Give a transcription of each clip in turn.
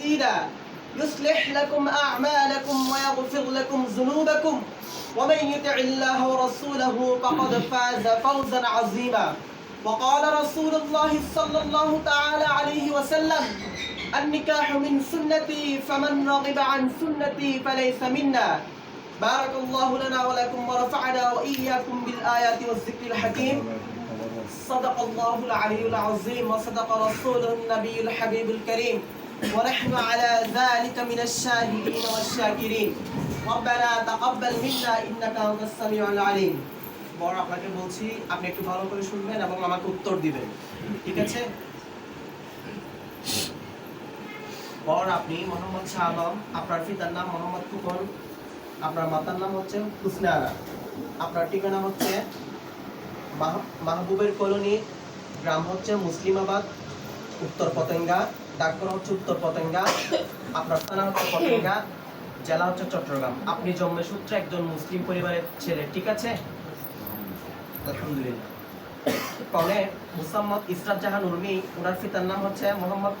جديدا يصلح لكم أعمالكم ويغفر لكم ذنوبكم. ومن يطع الله ورسوله فقد فاز فوزا عظيما. وقال رسول الله صلى الله تعالى عليه وسلم النكاح من سنتي فمن رغب عن سنتي فليس منا. بارك الله لنا ولكم ورفعنا وإياكم بالآيات والذكر الحكيم. صدق الله العلي العظيم وصدق رسوله النبي الحبيب الكريم. ونحن على ذلك من الشاهدين والشاكرين ربنا تقبل منا إنك أنت السميع العليم বড় আপনাকে বলছি আপনি একটু ভালো করে শুনবেন এবং আমাকে উত্তর দিবেন ঠিক আছে বর আপনি মোহাম্মদ শাহ আলম আপনার পিতার নাম মোহাম্মদ ফুকন আপনার মাতার নাম হচ্ছে হুসনা আরা আপনার ঠিকানা হচ্ছে মাহ- মাহবুবের কলোনি গ্রাম হচ্ছে মুসলিমাবাদ উত্তর পতেঙ্গা, ডাকঘর হচ্ছে উত্তর পতেঙ্গা, আপনার থানা হচ্ছে পতেঙ্গা, জেলা হচ্ছে চট্টগ্রাম। আপনি জন্মসূত্রে একজন মুসলিম পরিবারের ছেলে, ঠিক আছে? আলহামদুলিল্লাহ। কলে মুসাম্মদ ইসরাত জাহান উর্মি, ওনার পিতার নাম হচ্ছে মোহাম্মদ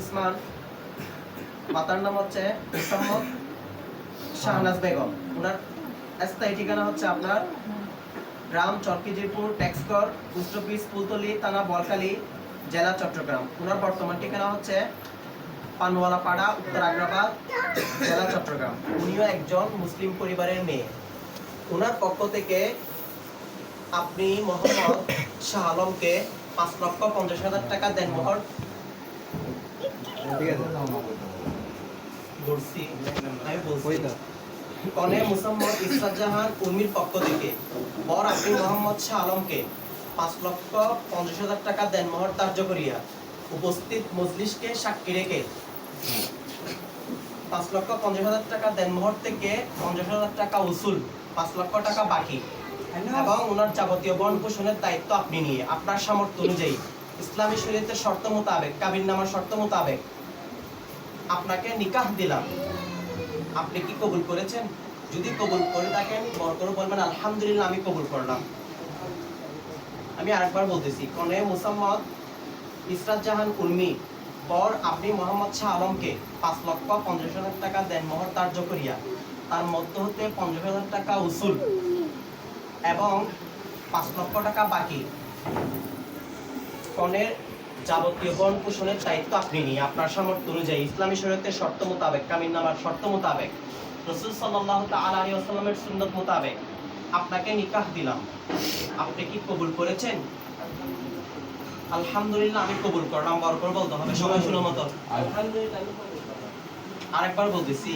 উসমান, মাতার নাম হচ্ছে মুসাম্মদ শাহনাজ বেগম। ওনার স্থায়ী ঠিকানা হচ্ছে আপনার গ্রাম চরকিজিরপুর ট্যাক্সকর ফুলতলি থানা জেলা চট্টগ্রাম। ওনার বর্তমান ঠিকানা হচ্ছে পানওয়ালা পাড়া উত্তর আগ্রাবাদ জেলা চট্টগ্রাম। উনিও একজন মুসলিম পরিবারের মেয়ে। ওনার পক্ষ থেকে আপনি মোহাম্মদ শাহ আলমকে পাঁচ লক্ষ পঞ্চাশ হাজার টাকা দেন মোহর। কনে মুসাম্মদ ইসরাত জাহান উর্মির পক্ষ থেকে। বর আপনি মোহাম্মদ শাহ আলমকে পাঁচ লক্ষ পঞ্চাশ হাজার টাকা দেন মোহর ধার্য করিয়া। উপস্থিত মজলিসকে সাক্ষী রেখে। পাঁচ লক্ষ পঞ্চাশ হাজার টাকা দেন মোহর থেকে পঞ্চাশ হাজার টাকা উসুল পাঁচ লক্ষ টাকা বাকি। এবং ওনার যাবতীয় বন পোষণের দায়িত্ব আপনি নিয়ে আপনার সামর্থ্য অনুযায়ী। ইসলামী শরীয়তের শর্ত মোতাবেক কাবির নামার শর্ত মোতাবেক। আপনাকে নিকাহ দিলাম। আপনি কি কবুল করেছেন? যদি কবুল করে থাকেন বর করে বলবেন আলহামদুলিল্লাহ আমি কবুল করলাম। আমি আরেকবার বলতেছি, কনে মুসাম্মদ ইসরাত জাহান উর্মি পর আপনি মোহাম্মদ শাহ আলমকে পাঁচ লক্ষ পঞ্চাশ হাজার টাকা দেন মোহর ধার্য করিয়া, তার মধ্য হতে পঞ্চাশ হাজার টাকা উসুল এবং পাঁচ লক্ষ টাকা বাকি। কনের যাবতীয় বন পোষণের দায়িত্ব আপনি নিয়ে, আপনার সামর্থ্য অনুযায়ী ইসলামী শরীয়তের শর্ত মোতাবেক, কামিন নামার শর্ত মোতাবেক, রসুল সাল্লাহ তাল আলী আসসালামের সুন্নত মোতাবেক আপনাকে নিকাহ দিলাম। আপনি কি কবুল করেছেন? আলহামদুলিল্লাহ, আমি কবুল করলাম বরকর বলতে হবে, সবাই শুনো মতো। আরেকবার বলতেছি,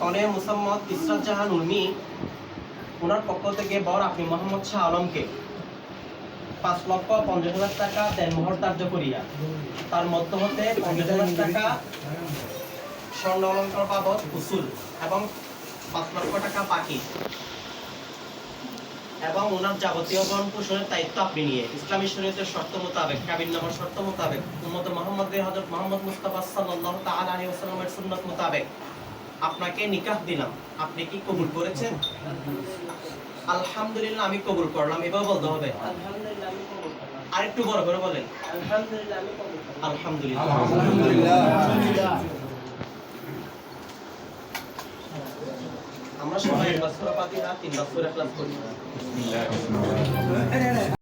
কনে মুসাম্মদ ইসরাত জাহান উর্মি ওনার পক্ষ থেকে বর আপনি মোহাম্মদ শাহ আলমকে পাঁচ লক্ষ পঞ্চাশ হাজার টাকা দেন মোহর ধার্য করিয়া। তার মধ্য হতে পঞ্চাশ হাজার টাকা স্বর্ণ অলঙ্কার বাবদ উসুল এবং পাঁচ লক্ষ টাকা বাকি এবং ওনার যাবতীয় বরণ পোষণের দায়িত্ব আপনি নিয়ে। ইসলামী শরীয়তের শর্ত মোতাবেক কাবিন নামার শর্ত মোতাবেক উম্মত মোহাম্মদ হযরত মোহাম্মদ মুস্তাফা সাল্লাল্লাহু তাআলা আলাইহি ওয়াসাল্লামের সুন্নাত মোতাবেক আপনাকে নিকাহ দিলাম। আপনি কি কবুল করেছেন? আলহামদুলিল্লাহ আমি কবুল করলাম। এভাবে বলতে হবে। আরেকটু বড় করে বলেন। আলহামদুলিল্লাহ আমি কবুল করলাম। আলহামদুলিল্লাহ আলহামদুলিল্লাহ। আমরা সবাই একবার সূরা ফাতিহা তিনবার সূরা ইখলাস করি।